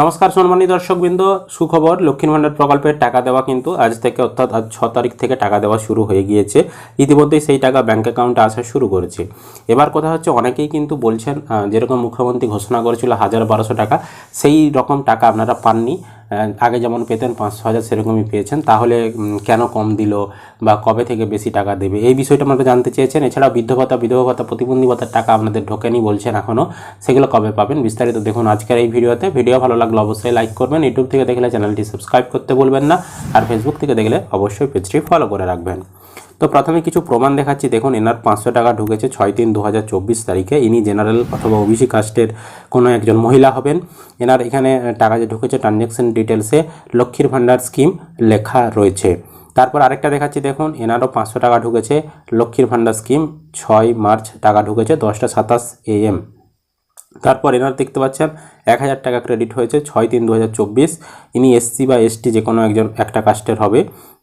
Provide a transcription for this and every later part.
নমস্কার সম্মানী দর্শকবৃন্দ, সুখবর লক্ষ্মীর ভাণ্ডার প্রকল্পের টাকা দেওয়া কিন্তু আজ থেকে অর্থাৎ আজ ছ তারিখ থেকে টাকা দেওয়া শুরু হয়ে গিয়েছে। ইতিমধ্যেই সেই টাকা ব্যাঙ্ক অ্যাকাউন্টে আসা শুরু করেছে। এবার কথা হচ্ছে অনেকেই কিন্তু বলছেন যেরকম মুখ্যমন্ত্রী ঘোষণা করেছিল হাজার বারোশো টাকা, সেই রকম টাকা আপনারা পাননি। আগে যেমন পেতেন পাঁচশো হাজার সেরকমই পেয়েছেন, তাহলে কেন কম দিল বা কবে থেকে বেশি টাকা দেবে? এই বিষয়টা আপনারা জানতে চেয়েছেন। এছাড়াও বৃদ্ধ ভাতা বিধবা ভাতা প্রতিবন্ধী ভাতার টাকা আপনাদের ঢোকেনি বলছেন এখনও সেগুলো কবে পাবেন বিস্তারিত দেখুন আজকের এই ভিডিওতে। ভিডিও ভালো লাগলে অবশ্যই লাইক করবেন। ইউটিউব থেকে দেখলে চ্যানেলটি সাবস্ক্রাইব করতে বলবেন না। আর ফেসবুক থেকে দেখলে অবশ্যই পেজটি ফলো করে রাখবেন। তো প্রথমে কিছু প্রমাণ দেখাচ্ছি। দেখুন, এনার পাঁচশো টাকা ঢুকেছে ছয় তিন দু তারিখে। ইনি জেনারেল অথবা ওবিসি কাস্টের কোনো একজন মহিলা হবেন। এনার এখানে টাকা যে ঢুকেছে ট্রানজ্যাকশন ডিটেলসে লক্ষ্মীর ভাণ্ডার স্কিম লেখা রয়েছে। তারপর আরেকটা দেখাচ্ছি, দেখুন, এনারও পাঁচশো টাকা ঢুকেছে। লক্ষ্মীর ভাণ্ডার স্কিম ছয় মার্চ টাকা ঢুকেছে, দশটা সাতাশ এএম তারপর এনার দেখতে পাচ্ছেন, এক হাজার টাকা ক্রেডিট হয়েছে, ছয় তিন দু হাজার চব্বিশ। ইনি এসসি বা এসটি যে কোনো একজন, একটা কাস্টের হবে।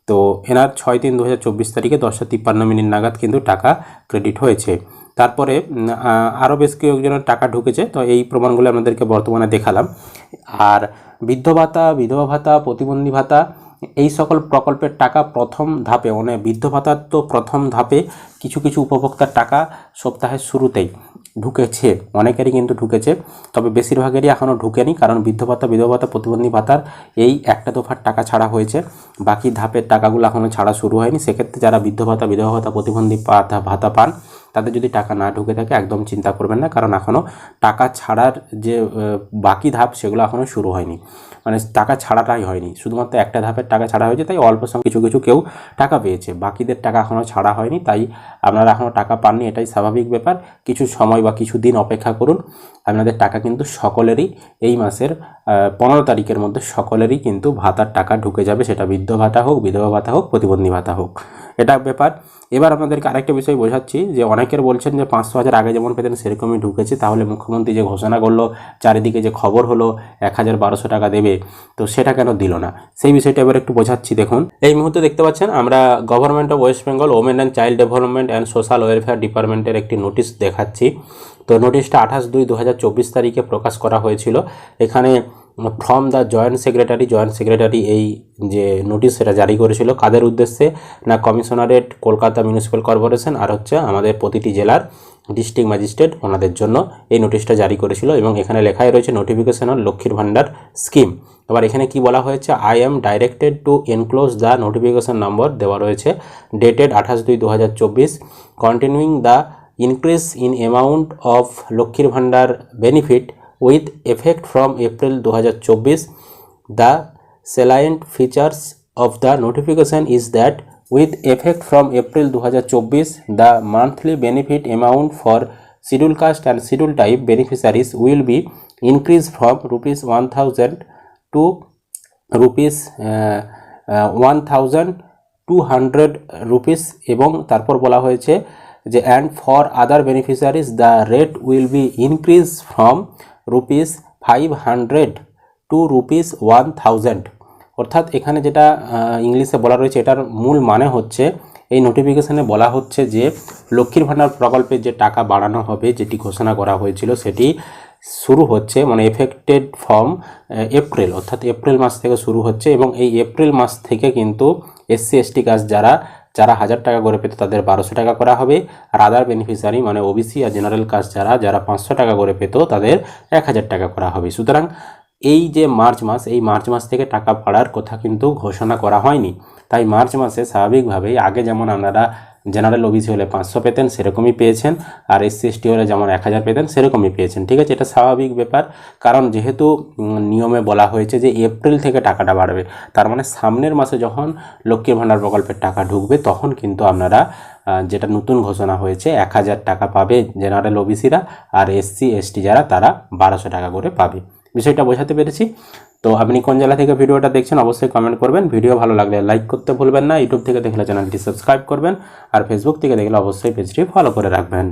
তো এনার ছয় তিন দু হাজার চব্বিশ তারিখে দশটা তিপ্পান্ন মিনিট নাগাদ কিন্তু টাকা ক্রেডিট হয়েছে। তারপরে আরও বেশ কয়েকজনের টাকা ঢুকেছে, তো এই প্রমাণগুলো আপনাদেরকে বর্তমানে দেখালাম। আর বৃদ্ধ ভাতা, বিধবা ভাতা, প্রতিবন্ধী ভাতা, এই সকল প্রকল্পের টাকা প্রথম ধাপে মানে বৃদ্ধ ভাতার তো প্রথম ধাপে কিছু কিছু উপভোক্তার টাকা সপ্তাহের শুরুতেই ঢুকেছে, অনেকেরই কিন্তু ঢুকেছে, তবে বেশিরভাগেরই এখনও ঢুকেনি, কারণ বৃদ্ধ ভাতা, বিধবা ভাতা, প্রতিবন্ধী ভাতার এই একটা দফার টাকা ছাড়া হয়েছে, বাকি ধাপের টাকাগুলো এখনও ছাড়া শুরু হয়নি, সেক্ষেত্রে যারা বৃদ্ধ ভাতা, বিধবা ভাতা, প্রতিবন্ধী ভাতা ভাতা পান তাদের যদি টাকা না ঢুকে থাকে, একদম চিন্তা করবেন না। কারণ এখনও টাকা ছাড়ার যে বাকি ধাপ, সেগুলো এখনও শুরু হয়নি। মানে টাকা ছাড়াটাই হয়নি। শুধুমাত্র একটা ধাপের টাকা ছাড়া হয়েছে, তাই অল্প সঙ্গে কিছু কিছু কেউ টাকা পেয়েছে। বাকিদের টাকা এখনও ছাড়া হয়নি, তাই আপনারা এখনও টাকা পাননি, এটাই স্বাভাবিক ব্যাপার। কিছু সময় বা কিছু দিন অপেক্ষা করুন। আপনাদের টাকা কিন্তু সকলেরই এই মাসের পনেরো তারিখের মধ্যে সকলেরই কিন্তু ভাতার টাকা ঢুকে যাবে। সেটা বৃদ্ধ ভাতা হোক, বিধবা ভাতা হোক, প্রতিবন্ধী ভাতা হোক। এটা ব্যাপার। এবার আপনাদেরকে আরেকটা বিষয় বোঝাচ্ছি যে অনেকের বলছেন যে পাঁচশো হাজার আগে যেমন পেতেন, সেরকমই ঢুকেছে। তাহলে মুখ্যমন্ত্রী যে ঘোষণা করল, চারিদিকে যে খবর হলো, এক হাজার বারোশো টাকা দেবে, তো সেটা কেন দিল না? সেই বিষয়টা এবার একটু বোঝাচ্ছি, দেখুন। এই মুহূর্তে দেখতে পাচ্ছেন, আমরা government of West Bengal women and child development and social welfare ডিপার্টমেন্টের একটি নোটিশ দেখাচ্ছি। তো নোটিশটা আঠাশ দুই দু তারিখে প্রকাশ করা হয়েছিল। এখানে from the joint secretary joint secretary এই যে নোটিশ সেটা জারি করেছিল, কাদের উদ্দেশ্যে? না কমিশনারেট কলকাতা মিউনিসিপ্যাল কর্পোরেশন আর হচ্ছে আমাদের প্রতিটি জেলার ডিস্ট্রিক্ট ম্যাজিস্ট্রেট ওনাদের জন্য এই নোটিশটা জারি করেছিল এবং এখানে লেখাই রয়েছে নোটিফিকেশন অন লক্ষ্মীর ভাণ্ডার স্কিম এবার এখানে কি বলা হয়েছে? I am directed to enclose the notification number দেওয়া রয়েছে ডেটেড আঠাশ দুই দু হাজার চব্বিশ। Continuing the increase in amount of লক্ষ্মীর ভাণ্ডার benefit with effect from April দু হাজার চব্বিশ the salient features of the notification is that with effect from April দু হাজার চব্বিশ the monthly benefit amount for schedule caste and schedule tribe beneficiaries will be increase from rupees one thousand to rupees one thousand two hundred rupees এবং তারপর বলা হয়েছে যে and for other beneficiaries the rate will be increase from rupees five hundred to rupees one thousand অর্থাৎ এখানে যেটা ইংলিশে বলা রয়েছে, এটার মূল মানে হচ্ছে, এই নোটিফিকেশানে বলা হচ্ছে যে, লক্ষ্মীর ভাণ্ডার প্রকল্পের যে টাকা বাড়ানো হবে, যেটি ঘোষণা করা হয়েছিল, সেটি শুরু হচ্ছে মানে এফেক্টেড ফ্রম এপ্রিল অর্থাৎ এপ্রিল মাস থেকে শুরু হচ্ছে, এবং এই এপ্রিল মাস থেকে কিন্তু এসসি এসটি কাজ যারা যারা হাজার টাকা করে পেত তাদের বারোশো টাকা করা হবে। আর আদার বেনিফিশিয়ারি মানে ওবিসি আর জেনারেল কাস্ট যারা যারা পাঁচশো টাকা করে পেত তাদের এক হাজার টাকা করা হবে। সুতরাং এই যে মার্চ মাস, এই মার্চ মাস থেকে টাকা পাড়ার কথা কিন্তু ঘোষণা করা হয়নি। তাই মার্চ মাসে স্বাভাবিকভাবেই আগে যেমন আপনারা জেনারেল ওবিসি হলে পাঁচশো পেতেন, সেরকমই পেয়েছেন। আর এসসি এসটি হলে যেমন এক হাজার পেতেন, সেরকমই পেয়েছেন, ঠিক আছে? এটা স্বাভাবিক ব্যাপার। কারণ যেহেতু নিয়মে বলা হয়েছে যে এপ্রিল থেকে টাকাটা বাড়বে, তার মানে সামনের মাসে যখন লক্ষ্মীর ভাণ্ডার প্রকল্পের টাকা ঢুকবে, তখন কিন্তু আপনারা যেটা নতুন ঘোষণা হয়েছে, এক হাজার টাকা পাবে জেনারেল ওবিসিরা আর এসসি এসটি যারা, তারা বারোশো টাকা করে পাবে। বিষয়টা বোঝাতে পেরেছি। তো আপনি কোন জেলা থেকে ভিডিওটা দেখছেন অবশ্যই কমেন্ট করবেন। ভিডিও ভালো লাগলে লাইক করতে ভুলবেন না। ইউটিউব থেকে দেখলে চ্যানেলটি সাবস্ক্রাইব করবেন। আর ফেসবুক থেকে দেখলে অবশ্যই পেজটি ফলো করে রাখবেন।